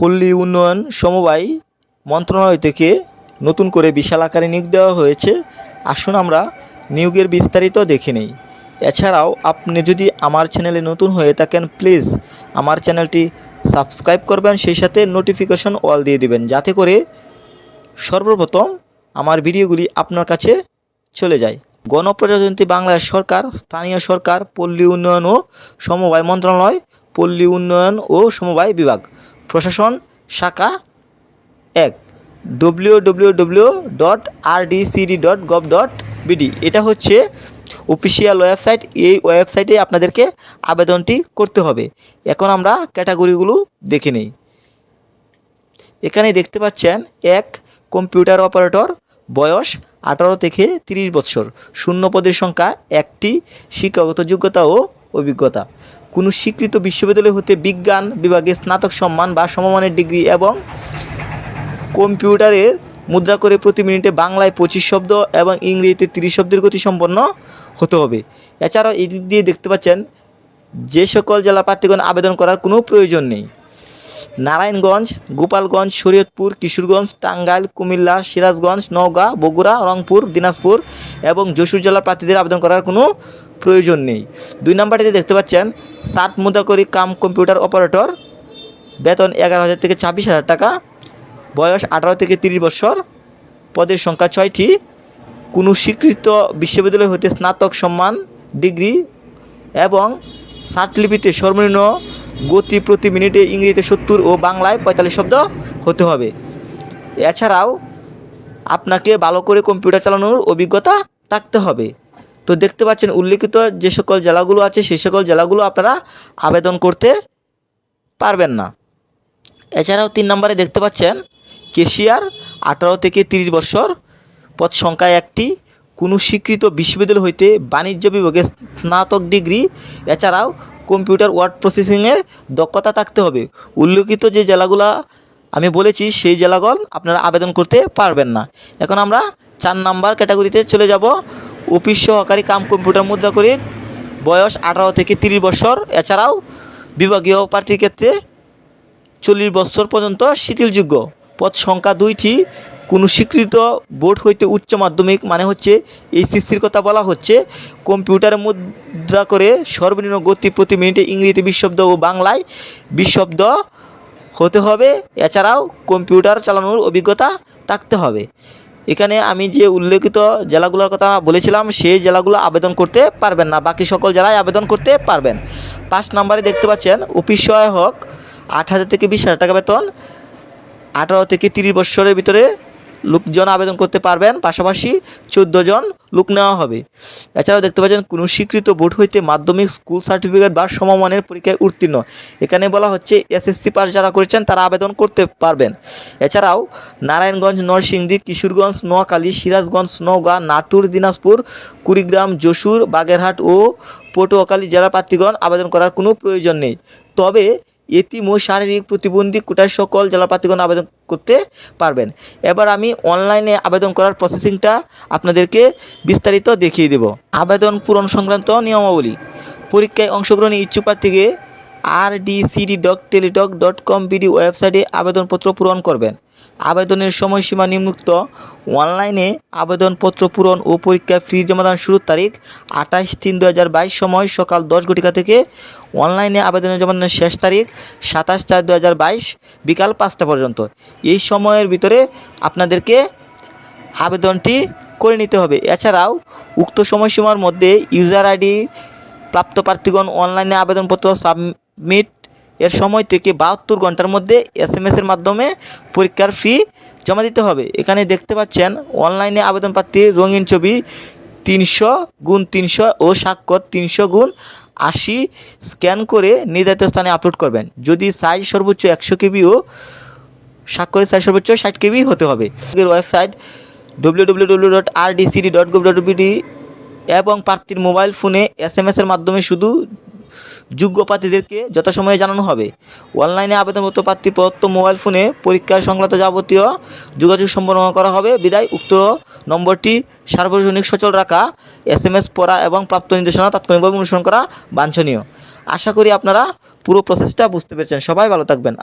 পল্লী উন্নয়ন সমবায় মন্ত্রণালয় থেকে নতুন করে বিশাল আকারে নিয়োগ দেওয়া হয়েছে। আসুন আমরা নিয়োগের বিস্তারিত দেখে নেই। এছাড়াও আপনি যদি আমার চ্যানেলে নতুন হয়ে থাকেন, প্লিজ আমার চ্যানেলটি সাবস্ক্রাইব করবেন, সেই সাথে নোটিফিকেশন অল দিয়ে দিবেন, যাতে করে সর্বপ্রথম আমার ভিডিওগুলি আপনার কাছে চলে যায়। গণপ্রজাতন্ত্রী বাংলাদেশ সরকার, স্থানীয় সরকার, পল্লী উন্নয়ন ও সমবায় মন্ত্রণালয়, পল্লী উন্নয়ন ও সমবায় বিভাগ। প্রশাসন, শাখা এক W W W dot R dot gov dot এটা হচ্ছে অফিসিয়াল ওয়েবসাইট এই ওয়েবসাইটে আপনাদেরকে আবেদনটি করতে হবে। এখন আমরা ক্যাটাগরিগুলো দেখে নিই। এখানে দেখতে পাচ্ছেন, এক কম্পিউটার অপারেটর বয়স আঠারো থেকে তিরিশ বছর। শূন্য পদের সংখ্যা একটি, শিক্ষাগত যোগ্যতা ও অভিজ্ঞতা। কোনো স্বীকৃত বিশ্ববিদ্যালয় হতে বিজ্ঞান বিভাগে স্নাতক সম্মান বা সমমানের ডিগ্রি এবং কম্পিউটারের মুদ্রা করে প্রতি মিনিটে বাংলায় পঁচিশ শব্দ এবং ইংরেজিতে তিরিশ শব্দের গতি সম্পন্ন হতে হবে। এছাড়াও এই দিক দিয়ে দেখতে পাচ্ছেন যে সকল জেলা প্রার্থীগণ আবেদন করার কোনো প্রয়োজন নেই। নারায়ণগঞ্জ, গোপালগঞ্জ, শরীয়তপুর, কিশোরগঞ্জ, টাঙ্গাইল, কুমিল্লা, সিরাজগঞ্জ, নওগাঁ, বগুড়া, রংপুর, দিনাজপুর এবং যশোর জেলার প্রার্থীদের আবেদন করার কোনো প্রয়োজন নেই। দুই নম্বরটিতে দেখতে পাচ্ছেন ষাট মুদ্রাকরি কাম কম্পিউটার অপারেটর, বেতন এগারো হাজার থেকে ছাব্বিশ হাজার টাকা, বয়স আঠারো থেকে তিরিশ বছর, পদের সংখ্যা ছয়টি। কোনো স্বীকৃত বিশ্ববিদ্যালয় হতে স্নাতক সম্মান, ডিগ্রি এবং ষাটলিপিতে সর্বনিম্ন গতি প্রতি মিনিটে ইংরেজিতে সত্তর ও বাংলায় পঁয়তাল্লিশ শব্দ হতে হবে। এছাড়াও আপনাকে ভালো করে কম্পিউটার চালানোর অভিজ্ঞতা থাকতে হবে। তো দেখতে পাচ্ছেন উল্লেখিত যে সকল জেলাগুলো আছে, সেই সকল জেলাগুলো আপনারা আবেদন করতে পারবেন না। এছাড়াও তিন নম্বরে দেখতে পাচ্ছেন, কেশিয়ার আঠারো থেকে তিরিশ বছর পদ সংখ্যা একটি। কোনো স্বীকৃত বিশ্ববিদ্যালয় হইতে বাণিজ্য বিভাগে স্নাতক ডিগ্রি, এছাড়াও কম্পিউটার ওয়ার্ড প্রসেসিংয়ের দক্ষতা থাকতে হবে। উল্লেখিত যে জেলাগুলো আমি বলেছি, সেই জেলাগণ আপনারা আবেদন করতে পারবেন না। এখন আমরা চার নাম্বার ক্যাটাগরিতে চলে যাব অফিস সহকারী কাম কম্পিউটার মুদ্রা করে বয়স আঠারো থেকে তিরিশ বছর। এছাড়াও বিভাগীয় প্রার্থীর ক্ষেত্রে চল্লিশ বছর পর্যন্ত শিথিলযোগ্য। পদ সংখ্যা দুইটি। কোনো স্বীকৃত বোর্ড হইতে উচ্চ মাধ্যমিক মানে হচ্ছে এইচএসসির কথা বলা হচ্ছে। কম্পিউটারে মুদ্রা করে সর্বনিম্ন গতি প্রতি মিনিটে ইংরেজিতে বিশ শব্দ ও বাংলায় বিশ শব্দ হতে হবে। এছাড়াও কম্পিউটার চালানোর অভিজ্ঞতা থাকতে হবে। এখানে আমি যে উল্লেখিত জেলাগুলোর কথা বলেছিলাম, সেই জেলাগুলো আবেদন করতে পারবেন না। বাকি সকল জেলায় আবেদন করতে পারবেন। পাঁচ নম্বরে দেখতে পাচ্ছেন, অফিস সহায়ক, আট হাজার থেকে বিশ হাজার টাকা বেতন, আঠারো থেকে তিরিশ বছরের ভিতরে লোকজন আবেদন করতে পারবেন, পাশাপাশি চোদ্দ জন লোক নেওয়া হবে। এছাড়াও দেখতে পাচ্ছেন, কোনো স্বীকৃত বোর্ড হইতে মাধ্যমিক স্কুল সার্টিফিকেট বা সমমানের পরীক্ষায় উত্তীর্ণ। এখানে বলা হচ্ছে, এসএসসি পাস যারা করেছেন, তারা আবেদন করতে পারবেন। এছাড়াও নারায়ণগঞ্জ, নরসিংদী, কিশোরগঞ্জ, নোয়াখালী, সিরাজগঞ্জ, নওগাঁ, নাটোর, দিনাজপুর, কুড়িগ্রাম, যশোর, বাগেরহাট ও পটুয়াখালী জেলা প্রার্থীগণ আবেদন করার কোনো প্রয়োজন নেই। তবে এতিম ও শারীরিক প্রতিবন্ধী কোটার সকল জেলা প্রার্থীগণ আবেদন করতে পারবেন। এবার আমি অনলাইনে আবেদন করার প্রসেসিংটা আপনাদেরকে বিস্তারিত দেখিয়ে দেব। আবেদন পূরণ সংক্রান্ত নিয়মাবলী। পরীক্ষায় অংশগ্রহণে ইচ্ছুক প্রার্থীকে R D CD dot Teletalk dot com BD ওয়েবসাইটে আবেদনপত্র পূরণ করবেন। আবেদনের সময়সীমা নিম্নুক্ত। অনলাইনে আবেদনপত্র পূরণ ও পরীক্ষা ফি জমাদান শুরুর তারিখ আঠাশ তিন দু হাজার বাইশ সময় সকাল দশ ঘটিকা থেকে। অনলাইনে আবেদনের জমাদানের শেষ তারিখ সাতাশ চার দু হাজার বাইশ বিকাল পাঁচটা পর্যন্ত। এই সময়ের ভিতরে আপনাদেরকে আবেদনটি করে নিতে হবে। এছাড়াও উক্ত সময়সীমার মধ্যে ইউজার আইডি প্রাপ্ত প্রার্থীগণ অনলাইনে আবেদনপত্র সাবমিট এর সময় থেকে বাহাত্তর ঘণ্টার মধ্যে এস এম এসের মাধ্যমে পরীক্ষার ফি জমা দিতে হবে। এখানে দেখতে পাচ্ছেন অনলাইনে আবেদন রঙিন ছবি তিনশো গুণ তিনশো ও স্বাক্ষর তিনশো গুণ আশি স্ক্যান করে নির্ধারিত স্থানে আপলোড করবেন। যদি সাইজ সর্বোচ্চ একশো কেবি ও স্বাক্ষরের সাইজ সর্বোচ্চ ষাট কেবি হতে হবে। Website W W dot R DCD dot এবং প্রার্থীর মোবাইল ফোনে এস এম এসের মাধ্যমে শুধু যোগ্য প্রার্থীদেরকে যথাসময়ে জানানো হবে। অনলাইনে আবেদনপত্র প্রার্থী প্রদত্ত মোবাইল ফোনে পরীক্ষার সংক্রান্ত যাবতীয় যোগাযোগ সম্পন্ন করা হবে। বিদায়। উক্ত নম্বরটি সার্বজনীন সচল রাখা, এস এম এস পড়া এবং প্রাপ্ত নির্দেশনা তাৎক্ষণিকভাবে অনুসরণ করা বাঞ্ছনীয়। আশা করি আপনারা পুরো প্রসেসটা বুঝতে পেরেছেন। সবাই ভালো থাকবেন।